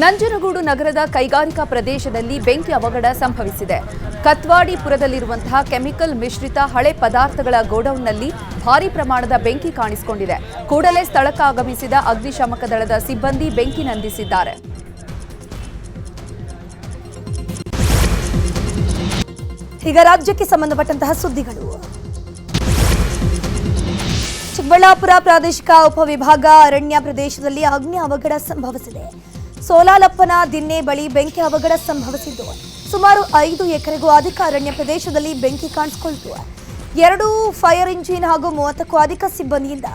ನಂಜನಗೂಡು ನಗರದ ಕೈಗಾರಿಕಾ ಪ್ರದೇಶದಲ್ಲಿ ಬೆಂಕಿ ಅವಘಡ ಸಂಭವಿಸಿದೆ. ಕತ್ವಾಡಿಪುರದಲ್ಲಿರುವಂತಹ ಕೆಮಿಕಲ್ ಮಿಶ್ರಿತ ಹಳೆ ಪದಾರ್ಥಗಳ ಗೋಡೌನ್ನಲ್ಲಿ ಭಾರಿ ಪ್ರಮಾಣದ ಬೆಂಕಿ ಕಾಣಿಸಿಕೊಂಡಿದೆ. ಕೂಡಲೇ ಸ್ಥಳಕ್ಕೆ ಆಗಮಿಸಿದ ಅಗ್ನಿಶಾಮಕ ದಳದ ಸಿಬ್ಬಂದಿ ಬೆಂಕಿ ನಂದಿಸಿದ್ದಾರೆ. ಈಗ ರಾಜ್ಯಕ್ಕೆ ಸಂಬಂಧಪಟ್ಟಂತಹ ಸುದ್ದಿಗಳು. ಚಿಕ್ಕಬಳ್ಳಾಪುರ ಪ್ರಾದೇಶಿಕ ಉಪವಿಭಾಗ ಅರಣ್ಯ ಪ್ರದೇಶದಲ್ಲಿ ಅಗ್ನಿ ಅವಘಡ ಸಂಭವಿಸಿದೆ. ಸೋಲಾಲಪ್ಪನ ದಿನ್ನೆ ಬಳಿ ಬೆಂಕಿ ಅವಘಡ ಸಂಭವಿಸಿದ್ದು. ಸುಮಾರು ಐದು ಎಕರೆಗೂ ಅಧಿಕ ಅರಣ್ಯ ಪ್ರದೇಶದಲ್ಲಿ ಬೆಂಕಿ ಕಾಣಿಸಿಕೊಳ್ತು. ಎರಡು ಫೈರ್ ಇಂಜಿನ್ ಹಾಗೂ ಮೂವತ್ತಕ್ಕೂ ಅಧಿಕ ಸಿಬ್ಬಂದಿಯಿಂದ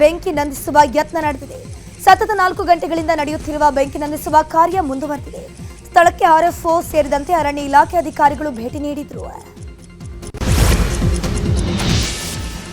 ಬೆಂಕಿ ನಂದಿಸುವ ಯತ್ನ ನಡೆದಿದೆ. ಸತತ ನಾಲ್ಕು ಗಂಟೆಗಳಿಂದ ನಡೆಯುತ್ತಿರುವ ಬೆಂಕಿ ನಂದಿಸುವ ಕಾರ್ಯ ಮುಂದುವರೆದಿದೆ. ಸ್ಥಳಕ್ಕೆ ಆರ್ಎಫ್ಒ ಸೇರಿದಂತೆ ಅರಣ್ಯ ಇಲಾಖೆ ಅಧಿಕಾರಿಗಳು ಭೇಟಿ ನೀಡಿದ್ರು.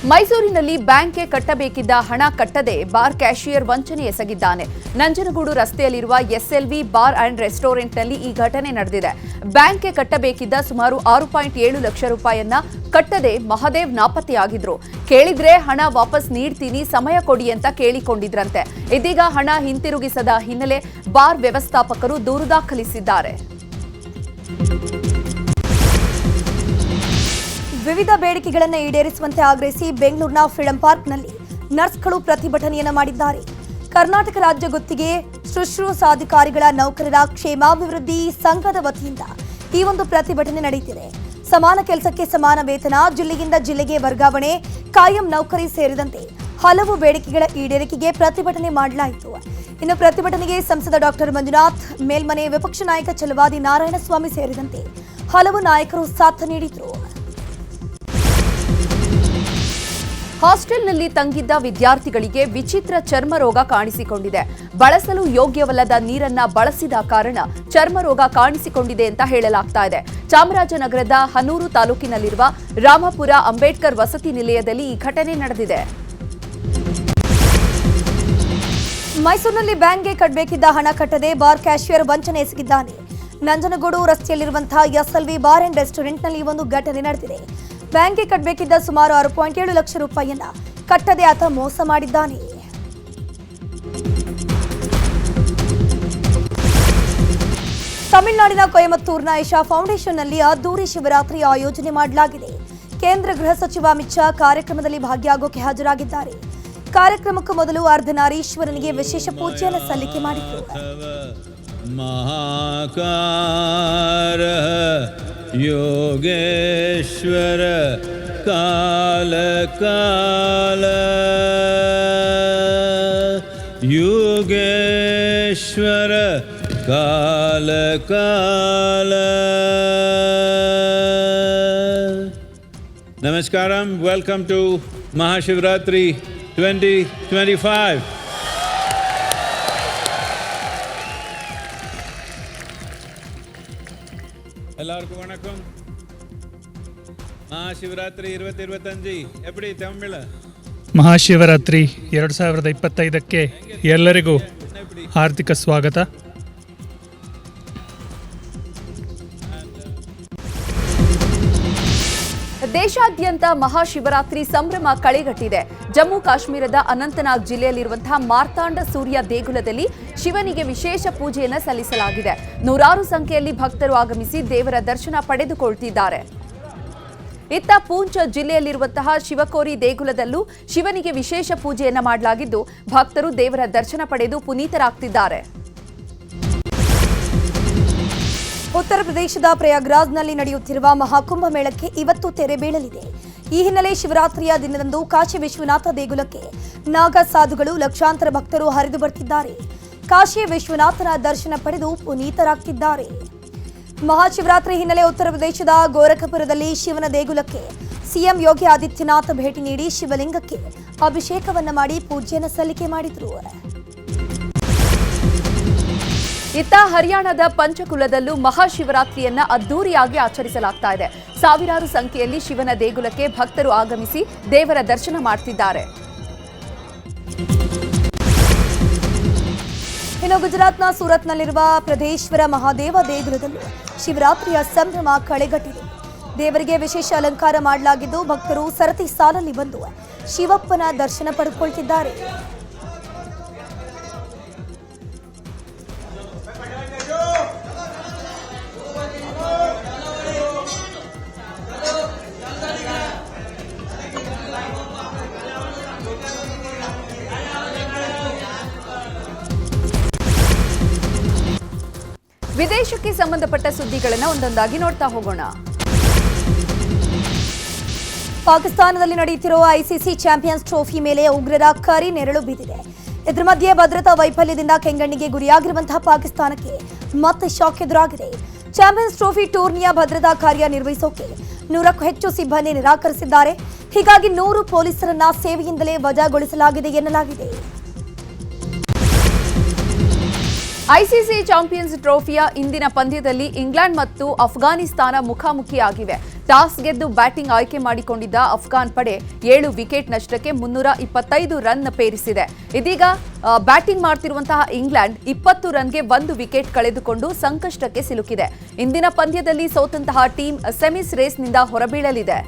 ಮೈಸೂರಿನಲ್ಲಿ ಬ್ಯಾಂಕ್ಗೆ ಕಟ್ಟಬೇಕಿದ್ದ ಹಣ ಕಟ್ಟದೆ ಬಾರ್ ಕ್ಯಾಶಿಯರ್ ವಂಚನೆ ಎಸಗಿದ್ದಾನೆ. ನಂಜನಗೂಡು ರಸ್ತೆಯಲ್ಲಿರುವ ಎಸ್ಎಲ್ವಿ ಬಾರ್ ಅಂಡ್ ರೆಸ್ಟೋರೆಂಟ್ನಲ್ಲಿ ಈ ಘಟನೆ ನಡೆದಿದೆ. ಬ್ಯಾಂಕ್ಗೆ ಕಟ್ಟಬೇಕಿದ್ದ ಸುಮಾರು ಆರು ಪಾಯಿಂಟ್ ಏಳು ಲಕ್ಷ ರೂಪಾಯಿಯನ್ನ ಕಟ್ಟದೆ ಮಹದೇವ್ ನಾಪತ್ತೆಯಾಗಿದ್ರು. ಕೇಳಿದ್ರೆ ಹಣ ವಾಪಸ್ ನೀಡ್ತೀನಿ, ಸಮಯ ಕೊಡಿ ಅಂತ ಕೇಳಿಕೊಂಡಿದ್ರಂತೆ. ಇದೀಗ ಹಣ ಹಿಂತಿರುಗಿಸದ ಹಿನ್ನೆಲೆ ಬಾರ್ ವ್ಯವಸ್ಥಾಪಕರು ದೂರು ದಾಖಲಿಸಿದ್ದಾರೆ. ವಿವಿಧ ಬೇಡಿಕೆಗಳನ್ನು ಈಡೇರಿಸುವಂತೆ ಆಗ್ರಹಿಸಿ ಬೆಂಗಳೂರಿನ ಫ್ರೀಡಂ ಪಾರ್ಕ್ನಲ್ಲಿ ನರ್ಸ್ಗಳು ಪ್ರತಿಭಟನೆಯನ್ನು ಮಾಡಿದ್ದಾರೆ. ಕರ್ನಾಟಕ ರಾಜ್ಯ ಗುತ್ತಿಗೆ ಶುಶ್ರೂಷಾಧಿಕಾರಿಗಳ ನೌಕರರ ಕ್ಷೇಮಾಭಿವೃದ್ಧಿ ಸಂಘದ ವತಿಯಿಂದ ಈ ಒಂದು ಪ್ರತಿಭಟನೆ ನಡೆಯುತ್ತಿದೆ. ಸಮಾನ ಕೆಲಸಕ್ಕೆ ಸಮಾನ ವೇತನ, ಜಿಲ್ಲೆಯಿಂದ ಜಿಲ್ಲೆಗೆ ವರ್ಗಾವಣೆ, ಕಾಯಂ ನೌಕರಿ ಸೇರಿದಂತೆ ಹಲವು ಬೇಡಿಕೆಗಳ ಈಡೇರಿಕೆಗೆ ಪ್ರತಿಭಟನೆ ಮಾಡಲಾಯಿತು. ಇನ್ನು ಪ್ರತಿಭಟನೆಗೆ ಸಂಸದ ಡಾಕ್ಟರ್ ಮಂಜುನಾಥ್, ಮೇಲ್ಮನೆ ವಿಪಕ್ಷ ನಾಯಕ ಚಲವಾದಿ ನಾರಾಯಣಸ್ವಾಮಿ ಸೇರಿದಂತೆ ಹಲವು ನಾಯಕರು ಸಾಥ್ ನೀಡಿದರು. ಹಾಸ್ಟೆಲ್ನಲ್ಲಿ ತಂಗಿದ್ದ ವಿದ್ಯಾರ್ಥಿಗಳಿಗೆ ವಿಚಿತ್ರ ಚರ್ಮ ರೋಗ ಕಾಣಿಸಿಕೊಂಡಿದೆ. ಬಳಸಲು ಯೋಗ್ಯವಲ್ಲದ ನೀರನ್ನ ಬಳಸಿದ ಕಾರಣ ಚರ್ಮ ರೋಗ ಕಾಣಿಸಿಕೊಂಡಿದೆ ಅಂತ ಹೇಳಲಾಗ್ತಾ ಇದೆ. ಚಾಮರಾಜನಗರದ ಹನೂರು ತಾಲೂಕಿನಲ್ಲಿರುವ ರಾಮಪುರ ಅಂಬೇಡ್ಕರ್ ವಸತಿ ನಿಲಯದಲ್ಲಿ ಈ ಘಟನೆ ನಡೆದಿದೆ. ಮೈಸೂರಿನಲ್ಲಿ ಬ್ಯಾಂಕ್ಗೆ ಕಟ್ಟಬೇಕಿದ್ದ ಹಣ ಕಟ್ಟದೆ ಬಾರ್ ಕ್ಯಾಶಿಯರ್ ವಂಚನೆ ಎಸಗಿದ್ದಾನೆ. ನಂಜನಗೂಡು ರಸ್ತೆಯಲ್ಲಿರುವಂತಹ ಎಸ್ಎಲ್ವಿ ಬಾರ್ ಅಂಡ್ ರೆಸ್ಟೋರೆಂಟ್ನಲ್ಲಿ ಒಂದು ಘಟನೆ ನಡೆದಿದೆ. ಬ್ಯಾಂಕ್ಗೆ ಕಟ್ಟಬೇಕಿದ್ದ ಸುಮಾರು ಆರು ಪಾಯಿಂಟ್ ಏಳು ಲಕ್ಷ ರೂಪಾಯಿಯನ್ನ ಕಟ್ಟದೆ ಆತ ಮೋಸ ಮಾಡಿದ್ದಾನೆ. ತಮಿಳುನಾಡಿನ ಕೊಯಮತ್ತೂರ್ನ ಇಶಾ ಫೌಂಡೇಶನ್ನಲ್ಲಿ ಅದ್ದೂರಿ ಶಿವರಾತ್ರಿ ಆಯೋಜನೆ ಮಾಡಲಾಗಿದೆ. ಕೇಂದ್ರ ಗೃಹ ಸಚಿವ ಅಮಿತ್ ಶಾ ಕಾರ್ಯಕ್ರಮದಲ್ಲಿ ಭಾಗಿಯಾಗೋಕೆ ಹಾಜರಾಗಿದ್ದಾರೆ. ಕಾರ್ಯಕ್ರಮಕ್ಕೂ ಮೊದಲು ಅರ್ಧನಾರೀಶ್ವರನಿಗೆ ವಿಶೇಷ ಪೂಜೆಯನ್ನು ಸಲ್ಲಿಕೆ ಮಾಡಿದ್ರು योगेश्वर काल काल योगेश्वर काल काल Namaskaram, welcome to Mahashivratri 2025. எல்லாருக்கும் வணக்கம் ಮಹಾಶಿವರಾತ್ರಿ இருபத்தி இருபத்தஞ்சு எப்படி தமிழ் ಮಹಾಶಿವರಾತ್ರಿ ಎರಡು ಸಾವಿರದ ಇಪ್ಪತ್ತೈದಕ್ಕೆ ಎಲ್ಲರಿಗೂ ಹಾರ್ದಿಕ ಸ್ವಾಗತ ದೇಶಾದ್ಯಂತ ಮಹಾಶಿವರಾತ್ರಿ ಸಂಭ್ರಮ ಕಳೆಗಟ್ಟಿದೆ. ಜಮ್ಮು ಕಾಶ್ಮೀರದ ಅನಂತನಾಗ್ ಜಿಲ್ಲೆಯಲ್ಲಿರುವಂತಹ ಮಾರ್ತಾಂಡ ಸೂರ್ಯ ದೇಗುಲದಲ್ಲಿ ಶಿವನಿಗೆ ವಿಶೇಷ ಪೂಜೆಯನ್ನು ಸಲ್ಲಿಸಲಾಗಿದೆ. ನೂರಾರು ಸಂಖ್ಯೆಯಲ್ಲಿ ಭಕ್ತರು ಆಗಮಿಸಿ ದೇವರ ದರ್ಶನ ಪಡೆದುಕೊಳ್ತಿದ್ದಾರೆ. ಇತ್ತ ಪೂಂಚ್ ಜಿಲ್ಲೆಯಲ್ಲಿರುವಂತಹ ಶಿವಕೋರಿ ದೇಗುಲದಲ್ಲೂ ಶಿವನಿಗೆ ವಿಶೇಷ ಪೂಜೆಯನ್ನು ಮಾಡಲಾಗಿದ್ದು, ಭಕ್ತರು ದೇವರ ದರ್ಶನ ಪಡೆದು ಪುನೀತರಾಗ್ತಿದ್ದಾರೆ. ಉತ್ತರ ಪ್ರದೇಶದ ಪ್ರಯಾಗ್ರಾಜ್ನಲ್ಲಿ ನಡೆಯುತ್ತಿರುವ ಮಹಾಕುಂಭ ಮೇಳಕ್ಕೆ ಇವತ್ತು ತೆರೆ ಬೀಳಲಿದೆ. ಈ ಹಿನ್ನೆಲೆ ಶಿವರಾತ್ರಿಯ ದಿನದಂದು ಕಾಶಿ ವಿಶ್ವನಾಥ ದೇಗುಲಕ್ಕೆ ನಾಗ ಸಾಧುಗಳು ಲಕ್ಷಾಂತರ ಭಕ್ತರು ಹರಿದು ಬರ್ತಿದ್ದಾರೆ. ಕಾಶಿ ವಿಶ್ವನಾಥನ ದರ್ಶನ ಪಡೆದು ಪುನೀತರಾಗ್ತಿದ್ದಾರೆ. ಮಹಾಶಿವರಾತ್ರಿ ಹಿನ್ನೆಲೆ ಉತ್ತರ ಪ್ರದೇಶದ ಗೋರಖಪುರದಲ್ಲಿ ಶಿವನ ದೇಗುಲಕ್ಕೆ ಸಿಎಂ ಯೋಗಿ ಆದಿತ್ಯನಾಥ್ ಭೇಟಿ ನೀಡಿ ಶಿವಲಿಂಗಕ್ಕೆ ಅಭಿಷೇಕವನ್ನು ಮಾಡಿ ಪೂಜೆಯನ್ನು ಸಲ್ಲಿಕೆ ಮಾಡಿದರು. ಇತ್ತ ಹರಿಯಾಣದ ಪಂಚಕುಲದಲ್ಲೂ ಮಹಾಶಿವರಾತ್ರಿಯನ್ನ ಅದ್ದೂರಿಯಾಗಿ ಆಚರಿಸಲಾಗ್ತಾ ಇದೆ. ಸಾವಿರಾರು ಸಂಖ್ಯೆಯಲ್ಲಿ ಶಿವನ ದೇಗುಲಕ್ಕೆ ಭಕ್ತರು ಆಗಮಿಸಿ ದೇವರ ದರ್ಶನ ಮಾಡ್ತಿದ್ದಾರೆ. ಇನ್ನು ಗುಜರಾತ್ನ ಸೂರತ್ನಲ್ಲಿರುವ ಪ್ರದೇಶ್ವರ ಮಹಾದೇವ ದೇಗುಲದಲ್ಲಿ ಶಿವರಾತ್ರಿಯ ಸಂಭ್ರಮ ಕಳೆಗಟ್ಟಿದೆ. ದೇವರಿಗೆ ವಿಶೇಷ ಅಲಂಕಾರ ಮಾಡಲಾಗಿದ್ದು ಭಕ್ತರು ಸರತಿ ಸಾಲಲ್ಲಿ ಬಂದು ಶಿವಪ್ಪನ ದರ್ಶನ ಪಡೆದುಕೊಳ್ತಿದ್ದಾರೆ ವಿದೇಶಕ್ಕೆ ಸಂಬಂಧಪಟ್ಟ ಸುದ್ದಿಗಳನ್ನು ಒಂದೊಂದಾಗಿ ನೋಡ್ತಾ ಹೋಗೋಣ. ಪಾಕಿಸ್ತಾನದಲ್ಲಿ ನಡೆಯುತ್ತಿರುವ ಐಸಿಸಿ ಚಾಂಪಿಯನ್ಸ್ ಟ್ರೋಫಿ ಮೇಲೆ ಉಗ್ರರ ಕರಿ ನೆರಳು ಬಿದ್ದಿದೆ. ಇದರ ಮಧ್ಯೆ ಭದ್ರತಾ ವೈಫಲ್ಯದಿಂದ ಕೆಂಗಣ್ಣಿಗೆ ಗುರಿಯಾಗಿರುವಂತಹ ಪಾಕಿಸ್ತಾನಕ್ಕೆ ಮತ್ತೆ ಶಾಕ್ ಎದುರಾಗಿದೆ. ಚಾಂಪಿಯನ್ಸ್ ಟ್ರೋಫಿ ಟೂರ್ನಿಯ ಭದ್ರತಾ ಕಾರ್ಯ ನಿರ್ವಹಿಸೋಕೆ ನೂರಕ್ಕೂ ಹೆಚ್ಚು ಸಿಬ್ಬಂದಿ ನಿರಾಕರಿಸಿದ್ದಾರೆ. ಹೀಗಾಗಿ ನೂರು ಪೊಲೀಸರನ್ನ ಸೇವೆಯಿಂದಲೇ ವಜಾಗೊಳಿಸಲಾಗಿದೆ ಎನ್ನಲಾಗಿದೆ. ಐಸಿಸಿ ಚಾಂಪಿಯನ್ಸ್ ಟ್ರೋಫಿಯ ಇಂದಿನ ಪಂದ್ಯದಲ್ಲಿ ಇಂಗ್ಲೆಂಡ್ ಮತ್ತು ಅಫ್ಘಾನಿಸ್ತಾನ ಮುಖಾಮುಖಿಯಾಗಿವೆ. ಟಾಸ್ ಗೆದ್ದು ಬ್ಯಾಟಿಂಗ್ ಆಯ್ಕೆ ಮಾಡಿಕೊಂಡಿದ್ದ ಅಫ್ಘಾನ್ ಪಡೆ ಏಳು ವಿಕೆಟ್ ನಷ್ಟಕ್ಕೆ ಮುನ್ನೂರ ಇಪ್ಪತ್ತೈದು ರನ್ ಪೇರಿಸಿದೆ. ಇದೀಗ ಬ್ಯಾಟಿಂಗ್ ಮಾಡ್ತಿರುವಂತಹ ಇಂಗ್ಲೆಂಡ್ ಇಪ್ಪತ್ತು ರನ್ಗೆ ಒಂದು ವಿಕೆಟ್ ಕಳೆದುಕೊಂಡು ಸಂಕಷ್ಟಕ್ಕೆ ಸಿಲುಕಿದೆ. ಇಂದಿನ ಪಂದ್ಯದಲ್ಲಿ ಸೋತಂತಹ ಟೀಮ್ ಸೆಮಿಸ್ ರೇಸ್ನಿಂದ ಹೊರಬೀಳಲಿದೆ.